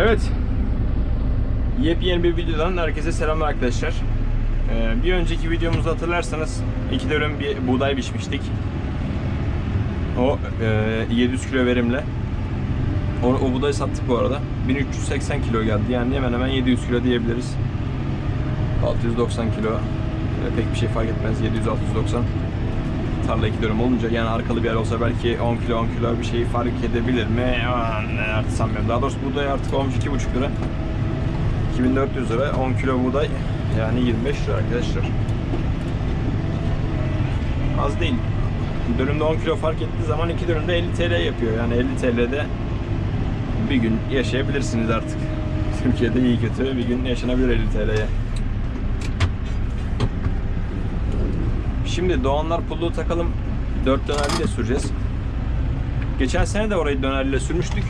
Evet. Yepyeni bir videodan herkese selamlar arkadaşlar. Ee, bir önceki videomuzu hatırlarsanız iki dönüm bir buğday biçmiştik. O e, 700 kilo verimle. O, o buğdayı sattık bu arada. 1380 kilo geldi. Yani hemen hemen 700 kilo diyebiliriz. 690 kilo. Ee, pek bir şey fark etmez. 700-690 tarla dönüm olunca yani arkalı bir yer olsa belki 10 kilo 10 kilo bir şey fark edebilir mi? Aman, artık sanmıyorum. Daha doğrusu buğday artık olmuş 2,5 lira. 2400 lira 10 kilo buğday yani 25 lira arkadaşlar. Az değil. Dönümde 10 kilo fark ettiği zaman iki dönümde 50 TL yapıyor. Yani 50 TL'de bir gün yaşayabilirsiniz artık. Türkiye'de iyi kötü bir gün yaşanabilir 50 TL'ye. Şimdi Doğanlar pulluğu takalım. 4 dönerliyle süreceğiz. Geçen sene de orayı dönerliyle sürmüştük.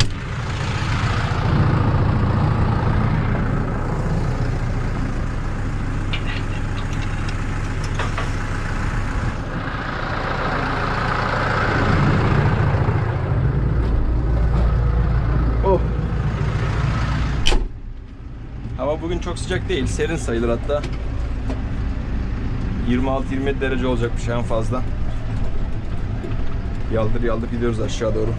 Oh. Hava bugün çok sıcak değil. Serin sayılır hatta. 26-27 derece olacakmış en fazla. Yaldır yaldır gidiyoruz aşağı doğru.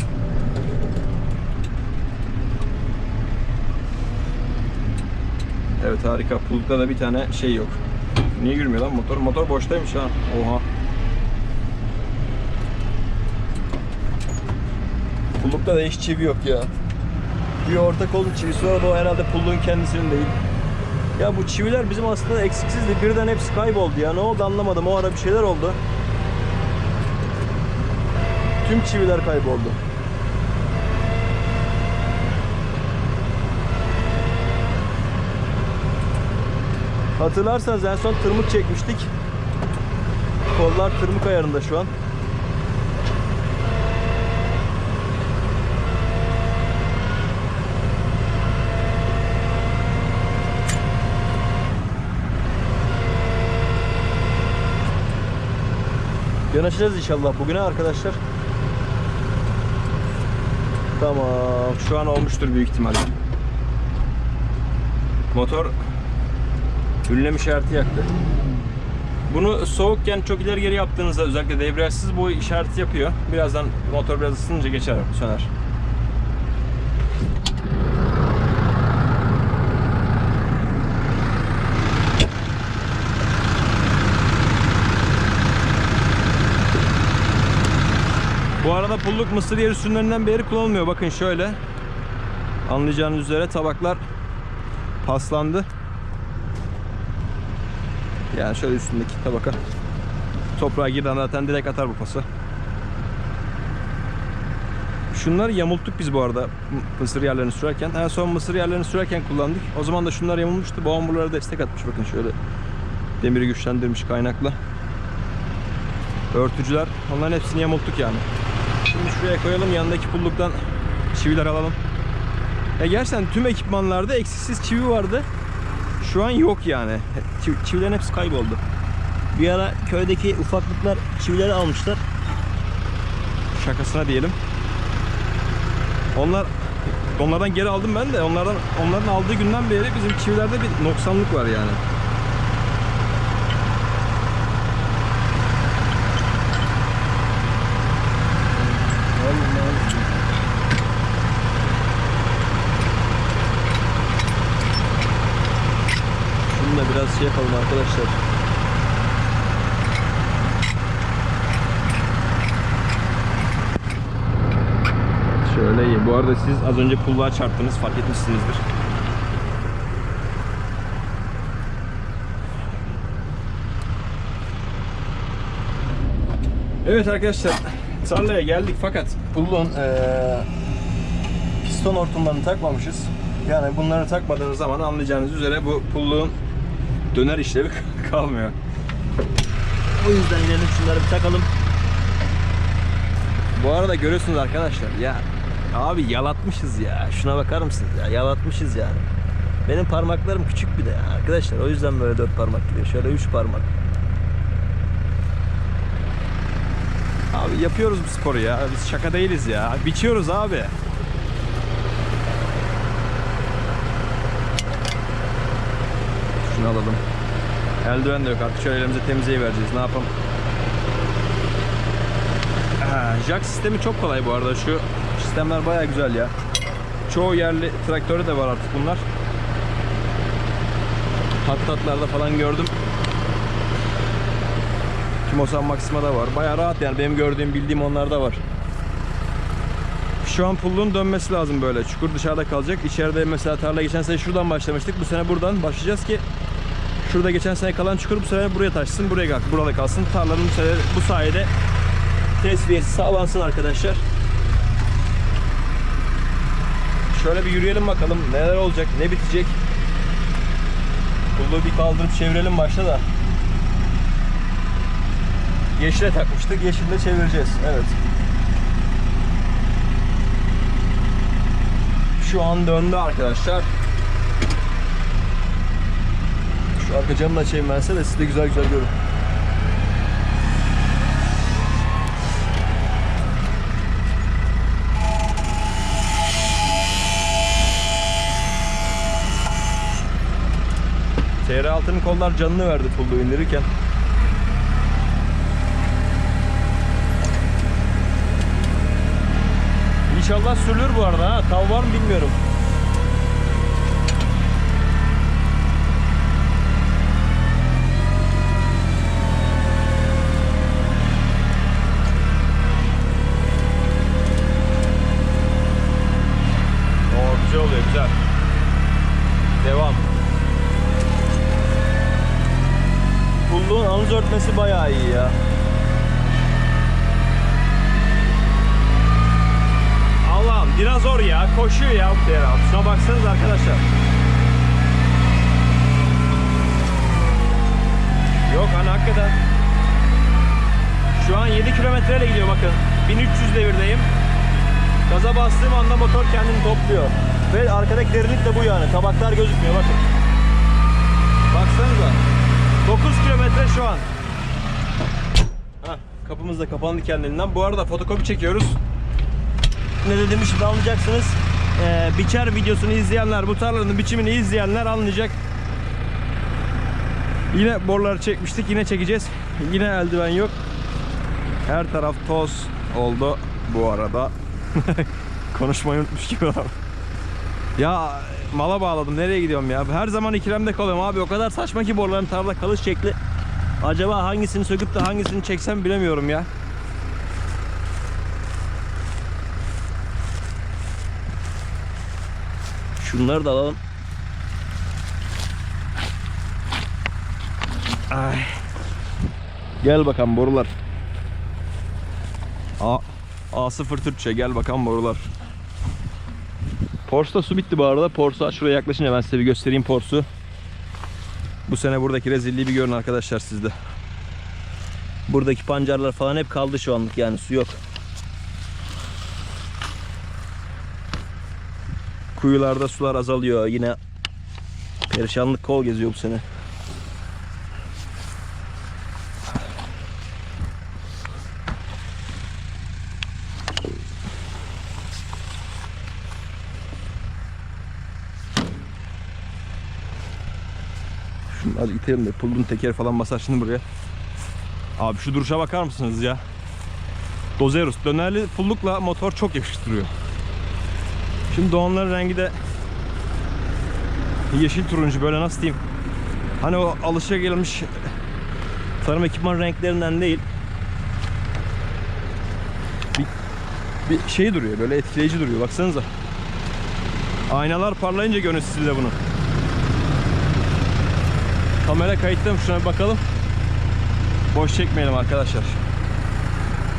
Evet harika. Pullukta da bir tane şey yok. Niye gülmüyor lan motor? Motor boştaymış ha. Oha. Pullukta da hiç çivi yok ya. Bir orta kolun çivisi var. O herhalde pulluğun kendisinin değil. Ya bu çiviler bizim aslında eksiksizdi. Birden hepsi kayboldu ya. Ne oldu anlamadım. O ara bir şeyler oldu. Tüm çiviler kayboldu. Hatırlarsanız en son tırmık çekmiştik. Kollar tırmık ayarında şu an. Yanaşacağız inşallah bugüne arkadaşlar. Tamam. Şu an olmuştur büyük ihtimalle. Motor ünlem işareti yaktı. Bunu soğukken çok ileri geri yaptığınızda özellikle debriyajsız bu işareti yapıyor. Birazdan motor biraz ısınınca geçer, söner. Bu arada pulluk mısır yer ürünlerinden beri kullanılmıyor. Bakın şöyle. Anlayacağınız üzere tabaklar paslandı. Yani şöyle üstündeki tabaka. Toprağa girden zaten direkt atar bu pası. Şunları yamulttuk biz bu arada mısır yerlerini sürerken. En son mısır yerlerini sürerken kullandık. O zaman da şunlar yamulmuştu. Bu hamurlara destek atmış bakın şöyle. Demiri güçlendirmiş kaynakla. Örtücüler. Onların hepsini yamulttuk yani. Şimdi şuraya koyalım. Yanındaki pulluktan çiviler alalım. Ya gerçekten tüm ekipmanlarda eksiksiz çivi vardı. Şu an yok yani. Çiv- Çivilerin hepsi kayboldu. Bir ara köydeki ufaklıklar çivileri almışlar. Şakasına diyelim. Onlar onlardan geri aldım ben de. Onlardan onların aldığı günden beri bizim çivilerde bir noksanlık var yani. Şunu da biraz şey yapalım arkadaşlar. Şöyle iyi. Bu arada siz az önce pulluğa çarptınız. Fark etmişsinizdir. Evet arkadaşlar. Tarlaya geldik fakat pulluğun eee, piston hortumlarını takmamışız. Yani bunları takmadığınız zaman anlayacağınız üzere bu pulluğun döner işlevi kalmıyor. O yüzden inelim şunları bir takalım. Bu arada görüyorsunuz arkadaşlar ya Abi yalatmışız ya. Şuna bakar mısınız ya? Yalatmışız yani. Benim parmaklarım küçük bir de ya arkadaşlar. O yüzden böyle dört parmak gidiyor. Şöyle üç parmak. Abi yapıyoruz bu sporu ya. Biz şaka değiliz ya. Biçiyoruz abi. Şunu alalım. Eldiven de yok artık şöyle elimize temizleyi vereceğiz. Ne yapalım? Jack sistemi çok kolay bu arada. Şu sistemler baya güzel ya. Çoğu yerli traktörü de var artık bunlar. Hattatlarda falan gördüm. Kimosan Maxima'da var. Baya rahat yani benim gördüğüm bildiğim onlarda var. Şu an pulluğun dönmesi lazım böyle. Çukur dışarıda kalacak. İçeride mesela tarla geçen sene şuradan başlamıştık. Bu sene buradan başlayacağız ki şurada geçen sene kalan çukur bu sene buraya taşsın. Buraya kal burada kalsın. Tarlanın bu, sene, bu sayede tesviyesi sağlansın arkadaşlar. Şöyle bir yürüyelim bakalım neler olacak, ne bitecek. Pulluğu bir kaldırıp çevirelim başta da. Yeşile takmıştık. Yeşille çevireceğiz. Evet. Şu an döndü arkadaşlar. Şu arka camını açayım ben size de siz de güzel güzel görün. TR6'nın kollar canını verdi pulluğu indirirken. İnşallah sürülür bu arada ha. Tav var mı bilmiyorum. Oo güzel oluyor güzel. Devam. Örtmesi bayağı iyi ya. Allah'ım dinozor ya koşuyor ya bu tera. Şuna baksanız arkadaşlar. Yok hani hakikaten. Şu an 7 kilometreyle gidiyor bakın. 1300 devirdeyim. Gaza bastığım anda motor kendini topluyor. Ve arkadaki derinlik de bu yani. Tabaklar gözükmüyor bakın. Baksanıza. 9 kilometre şu an. Kapımız da kapandı kendiliğinden. Bu arada fotokopi çekiyoruz ne dediğimi şimdi anlayacaksınız. Ee, biçer videosunu izleyenler, bu tarlanın biçimini izleyenler anlayacak. Yine boruları çekmiştik, yine çekeceğiz. Yine eldiven yok. Her taraf toz oldu bu arada. Konuşmayı unutmuş gibi adam. Ya mala bağladım. Nereye gidiyorum ya? Her zaman ikilemde kalıyorum abi. O kadar saçma ki boruların tarlada kalış şekli. Acaba hangisini söküp de hangisini çeksem bilemiyorum ya. Şunları da alalım. Ay. Gel bakalım borular. A A0 Türkçe gel bakalım borular. Porsche'da su bitti bu arada. Porsche şuraya yaklaşınca ben size bir göstereyim Porsche'u. Bu sene buradaki rezilliği bir görün arkadaşlar sizde. Buradaki pancarlar falan hep kaldı şu anlık yani su yok. Kuyularda sular azalıyor. Yine perişanlık kol geziyor bu sene. Şunu az itelim de pullun tekeri falan basar şimdi buraya. Abi şu duruşa bakar mısınız ya? Dozerus dönerli pullukla motor çok yakıştırıyor. Şimdi Doğanların rengi de yeşil turuncu böyle nasıl diyeyim? Hani o alışagelmiş tarım ekipman renklerinden değil. Bir, bir şey duruyor böyle etkileyici duruyor baksanıza. Aynalar parlayınca görün siz de bunu. Kamera kayıtta mı? Şuna bir bakalım. Boş çekmeyelim arkadaşlar.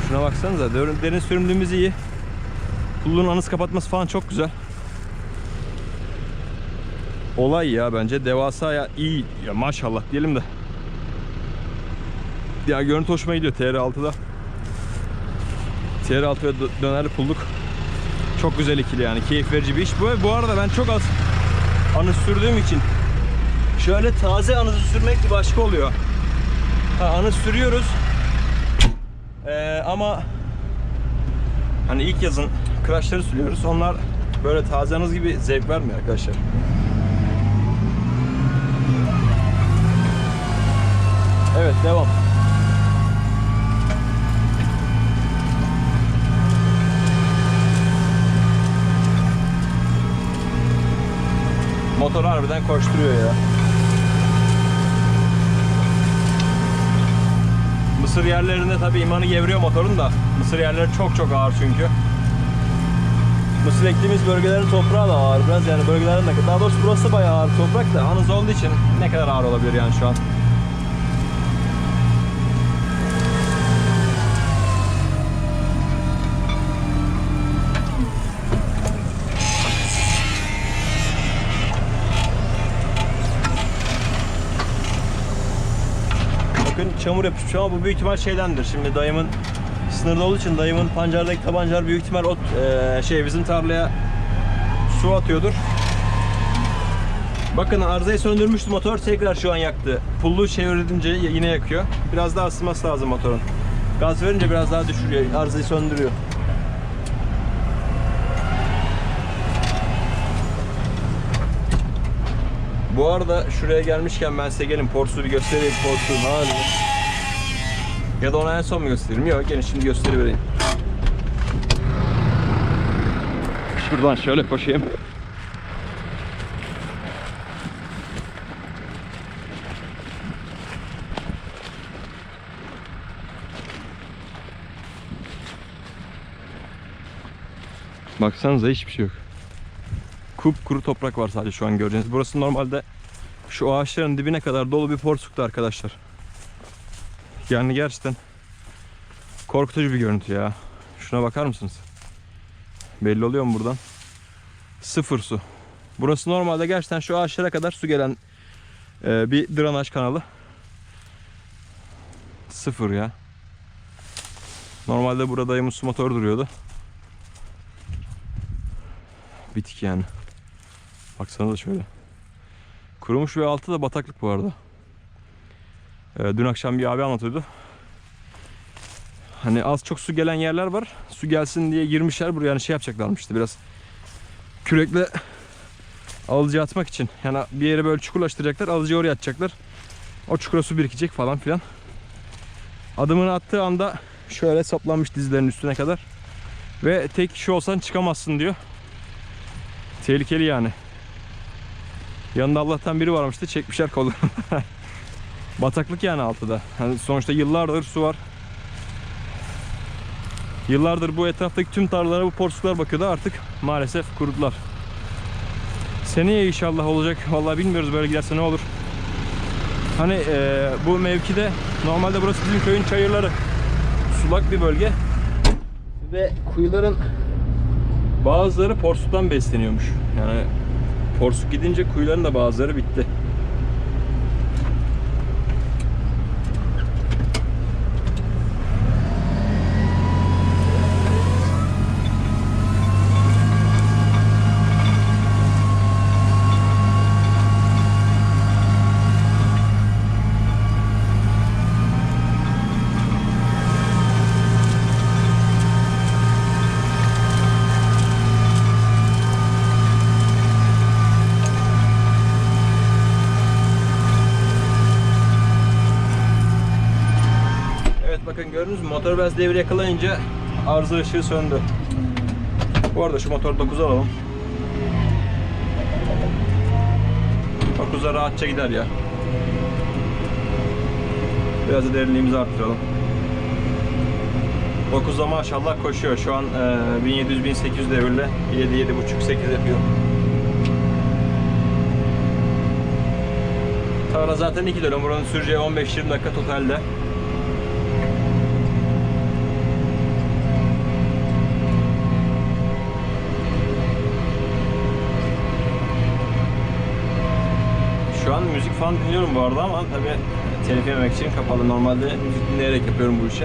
Şuna baksanıza derin, derin sürümlüğümüz iyi. Pulluğun anız kapatması falan çok güzel. Olay ya bence devasa ya iyi ya maşallah diyelim de. Ya görüntü hoşuma gidiyor TR6'da. TR6 ve dö- dönerli pulluk. Çok güzel ikili yani keyif verici bir iş. Bu, bu arada ben çok az anı sürdüğüm için şöyle taze anızı sürmek bir başka oluyor. Ha, anı sürüyoruz. Ee, ama Hani ilk yazın kıraçları sürüyoruz. Onlar böyle taze anız gibi zevk vermiyor arkadaşlar. Evet devam. Motor harbiden koşturuyor ya. Mısır yerlerinde tabi imanı gevriyor motorun da. Mısır yerleri çok çok ağır çünkü. Mısır ektiğimiz bölgelerin toprağı da ağır biraz yani bölgelerin de daha doğrusu burası bayağı ağır toprak da anız olduğu için ne kadar ağır olabilir yani şu an. Çamur yapışmış ama bu büyük ihtimal şeydendir. Şimdi dayımın sınırda olduğu için dayımın pancardaki tabancalar büyük ihtimal ot eee, şey bizim tarlaya su atıyordur. Bakın arızayı söndürmüştü motor tekrar şu an yaktı. Pulluğu çevirince yine yakıyor. Biraz daha ısınması lazım motorun. Gaz verince biraz daha düşürüyor. Arızayı söndürüyor. Bu arada şuraya gelmişken ben size gelin Porsche'u bir göstereyim. Porsche'un halini. Ya da ona en son mu göstereyim? Yok gelin şimdi gösterivereyim. Şuradan şöyle koşayım. Baksanıza hiçbir şey yok. Kupkuru toprak var sadece şu an göreceğiniz. Burası normalde şu ağaçların dibine kadar dolu bir porsuktu arkadaşlar. Yani gerçekten korkutucu bir görüntü ya. Şuna bakar mısınız? Belli oluyor mu buradan? Sıfır su. Burası normalde gerçekten şu ağaçlara kadar su gelen e, bir drenaj kanalı. Sıfır ya. Normalde burada dayımın su motoru duruyordu. Bitik yani. Baksanıza şöyle. Kurumuş ve altı da bataklık bu arada. Ee, dün akşam bir abi anlatıyordu. Hani az çok su gelen yerler var. Su gelsin diye girmişler buraya yani şey yapacaklarmış işte biraz kürekle alıcı atmak için. Yani bir yere böyle çukurlaştıracaklar. Alıcıyı oraya atacaklar. O çukura su birikecek falan filan. Adımını attığı anda şöyle saplanmış dizlerinin üstüne kadar. Ve tek kişi olsan çıkamazsın diyor. Tehlikeli yani. Yanında Allah'tan biri varmıştı. Çekmişler kolunu. Bataklık yani altıda. Yani sonuçta yıllardır su var. Yıllardır bu etraftaki tüm tarlalara bu porsuklar bakıyordu. Artık maalesef kurudular. Seneye inşallah olacak. Vallahi bilmiyoruz böyle giderse ne olur. Hani eee, bu mevkide normalde burası bizim köyün çayırları. Sulak bir bölge. Ve kuyuların bazıları porsuktan besleniyormuş. Yani porsuk gidince kuyuların da bazıları bitti. Evet bakın gördünüz mü motor biraz devre yakalayınca arıza ışığı söndü. Bu arada şu motoru 9'a alalım. 9'a rahatça gider ya. Biraz da derinliğimizi arttıralım. 9'a maşallah koşuyor. Şu an e, 1700-1800 devirle 7-7.5-8 yapıyor. Tara zaten 2 dönüm. Buranın süreceği 15-20 dakika totalde. Şu an müzik falan dinliyorum bu arada ama tabi telif yememek için kapalı. Normalde müzik dinleyerek yapıyorum bu işi.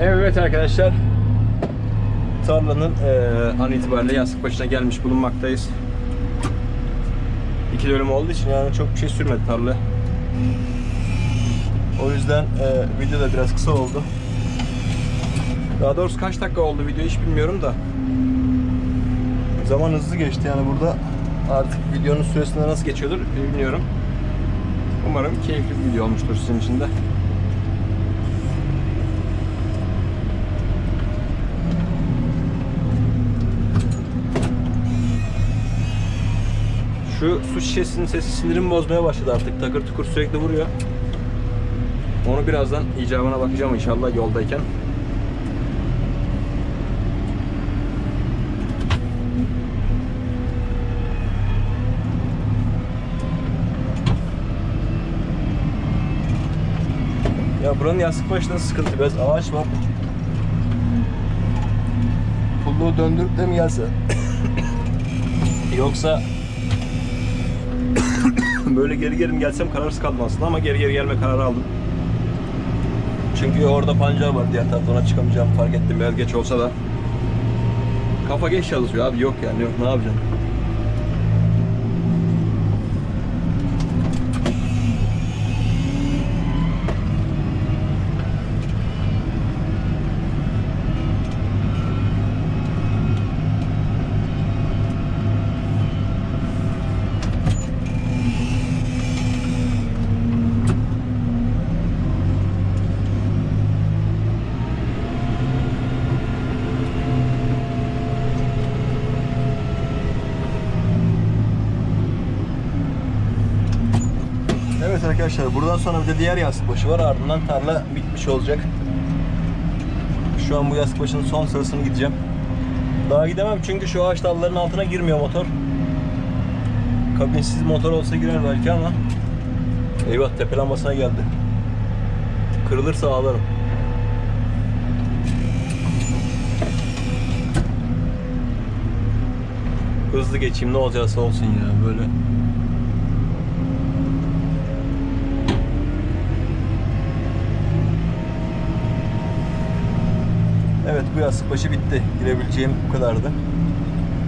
Evet arkadaşlar. Tarlanın eee an itibariyle yastık başına gelmiş bulunmaktayız. İki dönüm olduğu için yani çok bir şey sürmedi tarla. O yüzden eee video da biraz kısa oldu. Daha doğrusu kaç dakika oldu video hiç bilmiyorum da. Zaman hızlı geçti yani burada. Artık videonun süresinde nasıl geçiyordur bilmiyorum. Umarım keyifli bir video olmuştur sizin için de. Şu su şişesinin sesi sinirimi bozmaya başladı artık. Takır tukur sürekli vuruyor. Onu birazdan icabına bakacağım inşallah yoldayken. Ya buranın yastık başında sıkıntı biraz ağaç var. Pulluğu döndürüp de mi gelse? Yoksa böyle geri geri mi gelsem kararsız kaldım aslında ama geri geri gelme kararı aldım. Çünkü orada pancar var diğer tarafta ona çıkamayacağım fark ettim biraz geç olsa da. Kafa geç çalışıyor abi yok yani yok ne yapacaksın? Evet arkadaşlar buradan sonra bir de diğer yastık başı var ardından tarla bitmiş olacak. Şu an bu yastık başının son sırasını gideceğim. Daha gidemem çünkü şu ağaç dallarının altına girmiyor motor. Kabinsiz motor olsa girer belki ama Eyvah tepe lambasına geldi. Kırılırsa ağlarım. Hızlı geçeyim ne olacaksa olsun ya böyle. Evet bu yastık başı bitti. Girebileceğim bu kadardı.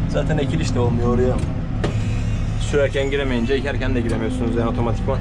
Zaten ekiliş de olmuyor oraya. Sürerken giremeyince ekerken de giremiyorsunuz yani otomatikman.